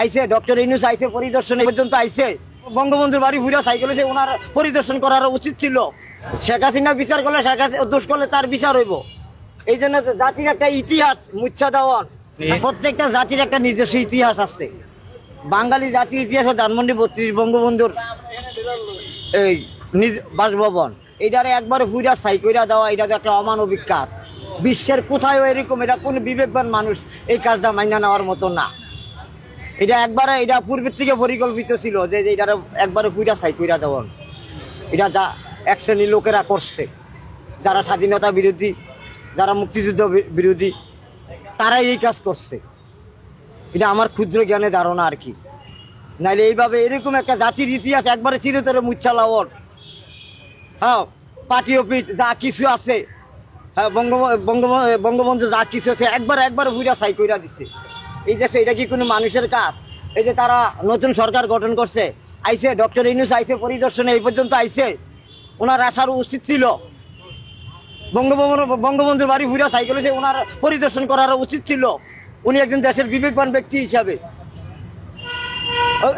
আইসে ডক্টর ইনুস আইসে পরিদর্শনে পর্যন্ত আইসে বঙ্গবন্ধুর বাড়ি ঘুরে সাইকেল এসে ওনার পরিদর্শন করার উচিত ছিল শেখ হাসিনা বিচার করলে শেখ হাসিনা দোষ করলে তার বিচার হইব। এই জন্য জাতির একটা ইতিহাস মুচ্ছা দেওয়ার প্রত্যেকটা জাতির একটা নিজস্ব ইতিহাস আছে। বাঙালি জাতির ইতিহাস ধানমন্ডি বত্রিশ বঙ্গবন্ধুর এই নিজ বাসভবন। এটারে একবার পুরা সাই কইরা দেওয়া এটা একটা অমানবিক কাজ। বিশ্বের কোথায় এরকম এটা কোন বিবেকবান মানুষ এই কাজটা মাইনা নেওয়ার মতো না। এটা একবারে, এটা পূর্বের থেকে পরিকল্পিত ছিল যে এটারে একবারে পুরা সাই কইরা দেওয়ান। এটা যা এক শ্রেণির লোকেরা করছে। যারা স্বাধীনতা বিরোধী, যারা মুক্তিযুদ্ধ বিরোধী, তারাই এই কাজ করছে। এটা আমার ক্ষুদ্র জ্ঞানে ধারণা আর কি। নাইলে এইভাবে এরকম একটা জাতির ইতিহাস একবারে চিরতরে মুচ্ছালাওয়ার হ্যাঁ পার্টি অফিস যা কিছু আছে হ্যাঁ বঙ্গ বঙ্গবন্ধু যা কিছু আছে, একবার একবার ঘুরা সাই কইরা দিছে। এই দেশে এটা কি কোনো মানুষের কাজ? এই যে তারা নতুন সরকার গঠন করছে, আইসে ডক্টর ইনুস আইসে পরিদর্শনে এই পর্যন্ত আইসে, ওনার আসার উচিত ছিল। বঙ্গবন্ধু বঙ্গবন্ধুর বাড়ি ঘুরে সাইকেল এসে ওনার পরিদর্শন করার উচিত ছিল। উনি একজন দেশের বিবেকবান ব্যক্তি হিসাবে।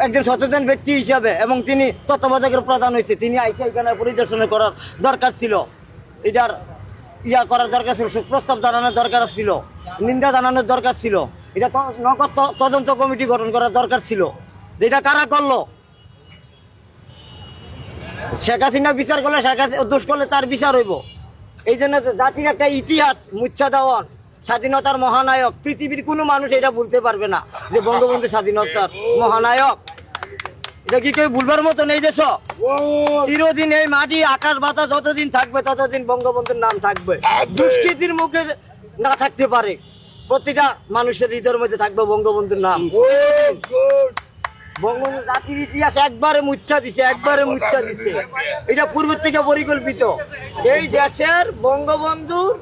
একজন সচেতন ব্যক্তি হিসাবে এবং তিনি তত্ত্বাবধায়কের প্রধান হয়েছে। তিনি আইসে এখানে পরিদর্শন করার দরকার ছিল। এটার ইয়া করার দরকার ছিল প্রস্তাব জানানোর দরকার ছিল, নিন্দা জানানোর দরকার ছিল। এটা নগদ তদন্ত কমিটি গঠন করার দরকার ছিল। এটা কারা করল? শেখ হাসিনা বিচার করলে শেখ হাসিনা দোষ করলে তার বিচার হইব। এই জন্য জাতির একটা ইতিহাস মুচ্ছা দেওয়ার স্বাধীনতার মহানায়ক পৃথিবীর কোনো মানুষ এটা বলতে পারবে না যে বঙ্গবন্ধু স্বাধীনতার মহানায়ক। এটা কি কেউ ভুলবার মতো নেই দেশ? চিরদিন এই মাটি আকাশ বাতাস যতদিন থাকবে ততদিন বঙ্গবন্ধুর নাম থাকবে। দুষ্কৃতির মুখে না থাকতে পারে। প্রতিটা মানুষের হৃদয়ের মধ্যে থাকবে বঙ্গবন্ধুর নাম। বঙ্গবন্ধু জাতির ইতিহাস একবারে মুচ্ছা দিছে একবারে মুচ্ছা দিছে। এটা পূর্বের থেকে পরিকল্পিত। এই দেশের বঙ্গবন্ধুর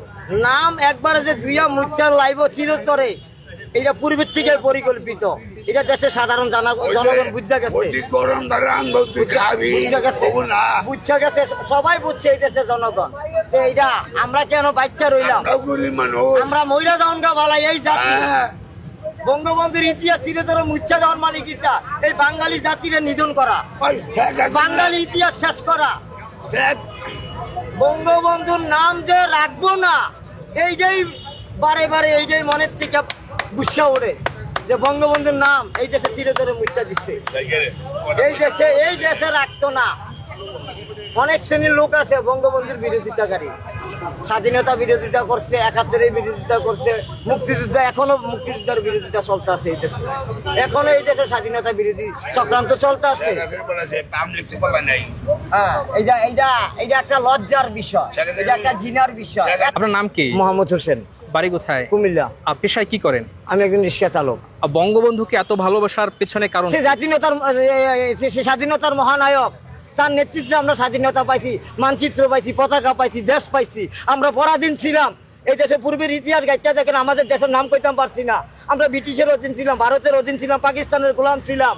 নাম একবারে যে দুইয়া মুচ্ছার লাইব চিরতরে এটা পূর্বের থেকে পরিকল্পিত। এটা দেশের সাধারণ জানা- জনগণ বুঝতে গেছে। ওই গরম ধরে আনব তুই খাবি বুঝতে গেছে। সবাই বুঝছে এই দেশের জনগণ। এইটা আমরা কেন বাচ্চা রইলাম? আমরা মহিলা গা বালাই এই জাতি। হ্যাঁ, বঙ্গবন্ধুর ইতিহাস চিরতরে মুচ্ছা দেওয়ার মানে কিতা এই বাঙালি জাতিরে নিধন করা। বাঙালি ইতিহাস শেষ করা। বঙ্গবন্ধুর নাম যে রাখব না এইটাই বারে বারে এইটাই মনের থেকে গুসা ওড়ে। যে বঙ্গবন্ধুর নাম এই দেশে চিরতরে মুচা দিচ্ছে। এই দেশে এই দেশে রাখতো না। অনেক শ্রেণির লোক আছে বঙ্গবন্ধুর বিরোধিতাকারী। স্বাধীনতা বিরোধিতা করছে একাত্তরের বিরোধিতা করছে মুক্তিযুদ্ধ এখনও মুক্তিযুদ্ধের বিরোধিতা চলতে আছে এই দেশে। এখনও এই দেশে স্বাধীনতা বিরোধী চক্রান্ত চলতে আছে। শেখ হাসিনা বলেছে, পাবলিক তো বলা নাই। হ্যাঁ এইটা এইটা এইটা একটা লজ্জার বিষয় এটা একটা জিনার বিষয়। আপনার নাম কি? মোহাম্মদ হোসেন। বাড়ি কোথায়? কুমিল্লা। আপ পেশায় কি করেন? আমি একজন রিক্সা চালক। আর বঙ্গবন্ধুকে এত ভালোবাসার পেছনে কারণ? সে স্বাধীনতার সে স্বাধীনতার মহানায়ক। তার নেতৃত্বে আমরা স্বাধীনতা পাইছি মানচিত্র পাইছি পতাকা পাইছি দেশ পাইছি। আমরা পরাধীন ছিলাম। এই দেশে পূর্বের ইতিহাস গাইতে দেখেন আমাদের দেশের নাম কইতাম পারছি না। আমরা ব্রিটিশের অধীন ছিলাম ভারতের অধীন ছিলাম পাকিস্তানের গোলাম ছিলাম।